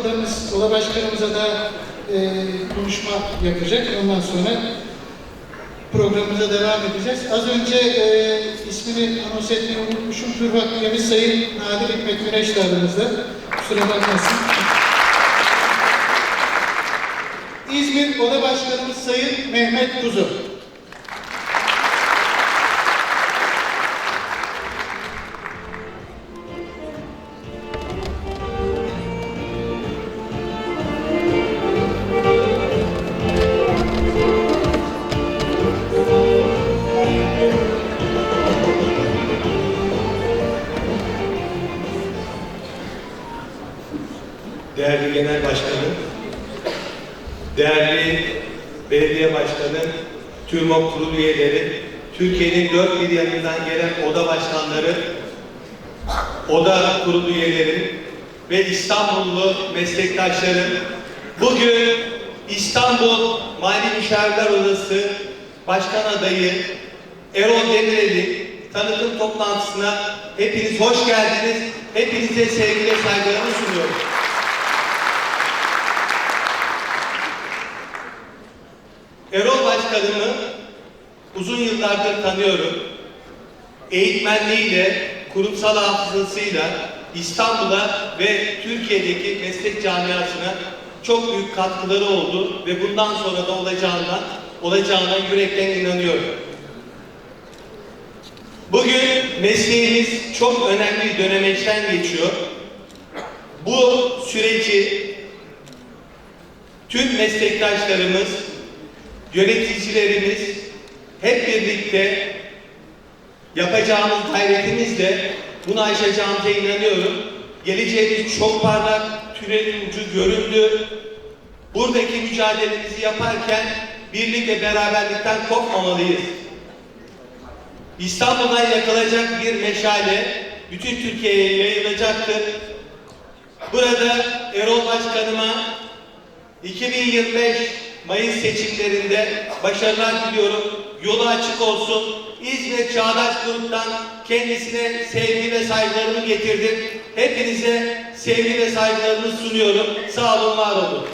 odamız, oda başkanımıza da e, konuşma yapacak. Ondan sonra programımıza devam edeceğiz. Az önce e, ismini anons etmeyi unutmuşum. Dur Hakkemiz Sayın Nadir Hikmet Güneş de aramızda. Kusura bakmasın. İzmir Oda Başkanımız Sayın Mehmet Kuzu. Değerli Genel Başkanım, değerli Belediye Başkanı, TÜRMOP kurulu üyeleri, Türkiye'nin dört bir yanından gelen oda başkanları, oda kurulu üyeleri ve İstanbullu meslektaşlarım, bugün İstanbul Mali Müşavirler Odası Başkan Adayı Erol Demirel'i tanıtım toplantısına hepiniz hoş geldiniz. Hepinize sevgi ve saygılarımı sunuyorum. Erol Başkanımı uzun yıllardır tanıyorum. Eğitmenliğiyle, kurumsal hafızasıyla İstanbul'a ve Türkiye'deki meslek camiasına çok büyük katkıları oldu ve bundan sonra da olacağına, olacağına yürekten inanıyorum. Bugün mesleğimiz çok önemli bir dönemeçten geçiyor. Bu süreci tüm meslektaşlarımız, yöneticilerimiz hep birlikte yapacağımız gayretimizle bunu aşacağımıza inanıyorum. Geleceğimiz çok parlak, tünelin ucu göründü. Buradaki mücadelemizi yaparken birlik ve beraberlikten kopmamalıyız. İstanbul'dan yakılacak bir meşale bütün Türkiye'ye yayılacaktır. Burada Erol Başkanıma 2025 Mayıs seçimlerinde başarılar diliyorum. Yolu açık olsun. İzmir Çağdaş Grup'tan kendisine sevgi ve saygılarımı getirdim. Hepinize sevgi ve saygılarımı sunuyorum. Sağ olun, var olun.